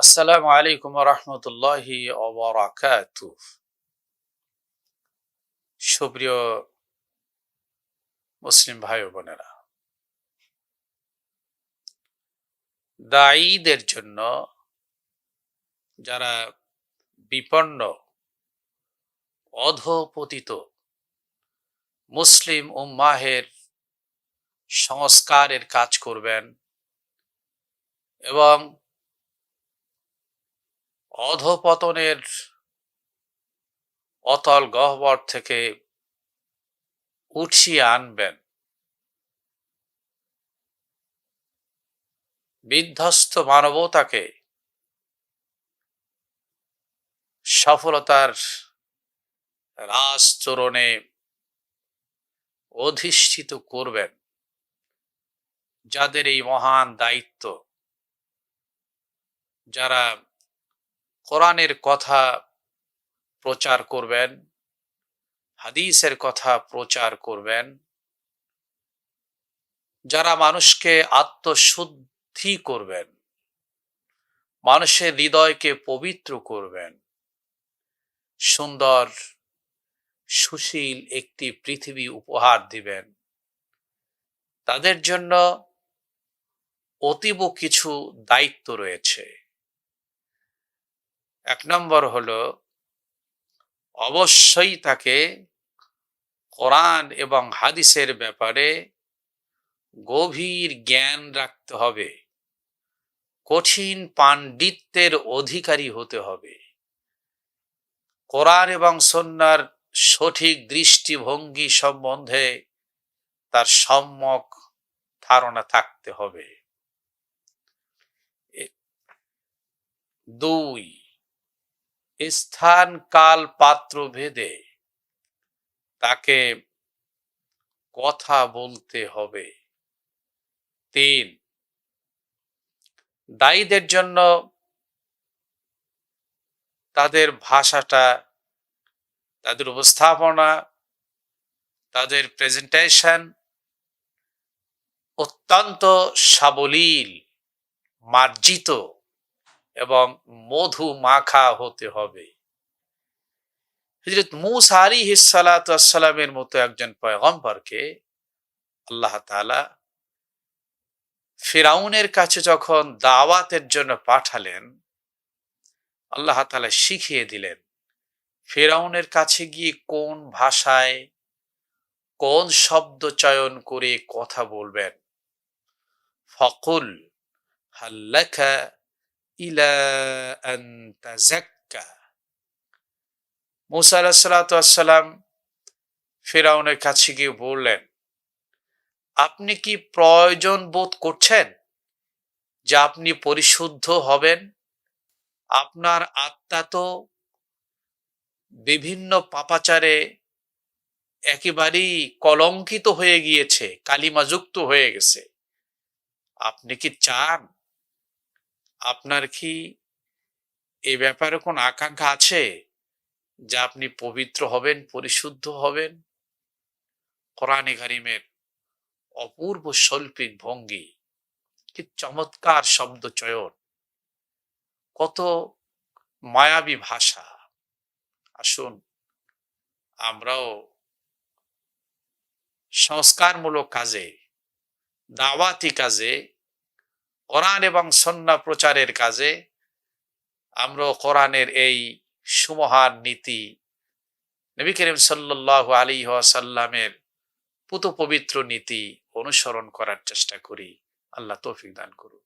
আসসালামু আলাইকুম রহমতুল্লাহি সুপ্রিয় মুসলিম ভাই বোনেরা দায়ীদের জন্য যারা বিপন্ন, অধপতিত মুসলিম উম্মাহের সংস্কারের কাজ করবেন এবং অধপতনের অতল গহ্বর থেকে উঠিয়ে আনবেন। বিধ্বস্ত মানবতাকে সফলতার রাজচরণে অধিষ্ঠিত করবেন, যাদের এই মহান দায়িত্ব, যারা কোরআনের কথা প্রচার করবেন, হাদিসের কথা প্রচার করবেন। যারা মানুষকে আত্মশুদ্ধি করবেন, মানুষের হৃদয়কে পবিত্র করবেন, সুন্দর, সুশীল একটি পৃথিবী উপহার দিবেন, তাদের জন্য অতীব কিছু দায়িত্ব রয়েছে। এক নম্বর হলো, অবশ্যই তাকে কোরআন এবং হাদিসের ব্যাপারে গভীর জ্ঞান রাখতে হবে। কঠিন পাণ্ডিত্যের অধিকারী হতে হবে। কোরআন এবং সন্ন্যার সঠিক দৃষ্টিভঙ্গি সম্বন্ধে তার সম্যক ধারণা থাকতে হবে। দুই স্থান কাল পাত্র ভেদে তাকে কথা বলতে হবে। তিন, দায়ীদের জন্য তাদের ভাষাটা, তাদের উপস্থাপনা, তাদের প্রেজেন্টেশন অত্যন্ত সাবলীল, মার্জিত এবং মধু মাখা হতে হবে। হজরত মুসা আলী হিসালামের মতো একজন পয়গম্বরকে আল্লাহ তালা ফেরাউনের কাছে যখন দাওয়াতের জন্য পাঠালেন, আল্লাহ তালা শিখিয়ে দিলেন, ফেরাউনের কাছে গিয়ে কোন ভাষায় কোন শব্দ চয়ন করে কথা বলবেন? ফকুল হাল্লাখা ইলা মুসা আলাহাতাম ফেরাউনের কাছে গিয়ে বললেন, আপনি কি প্রয়োজন বোধ করছেন যে আপনি পরিশুদ্ধ হবেন? আপনার আত্মা তো বিভিন্ন পাপাচারে একেবারেই কলঙ্কিত হয়ে গিয়েছে, কালিমাযুক্ত হয়ে গেছে। আপনি কি চান আপনার কি এ ব্যাপারে কোন আকাঙ্ক্ষা আছে? যা আপনি পবিত্র হবেন, পরিশুদ্ধ হবেন? কোরআনে কারিমের অপূর্ব শৈল্পিক ভঙ্গি, কি চমৎকার শব্দ চয়ন, কত মায়াবী ভাষা। আসুন, আমরাও সংস্কারমূলক কাজে, দাওয়াতি কাজে কোরআন এবং সন্না প্রচারের কাজে আমরা কোরআনের এই সুমহান নীতি নবী করিম সাল্লাহ আলী সাল্লামের পুত পবিত্র নীতি অনুসরণ করার চেষ্টা করি। আল্লাহ তৌফিক দান করুন।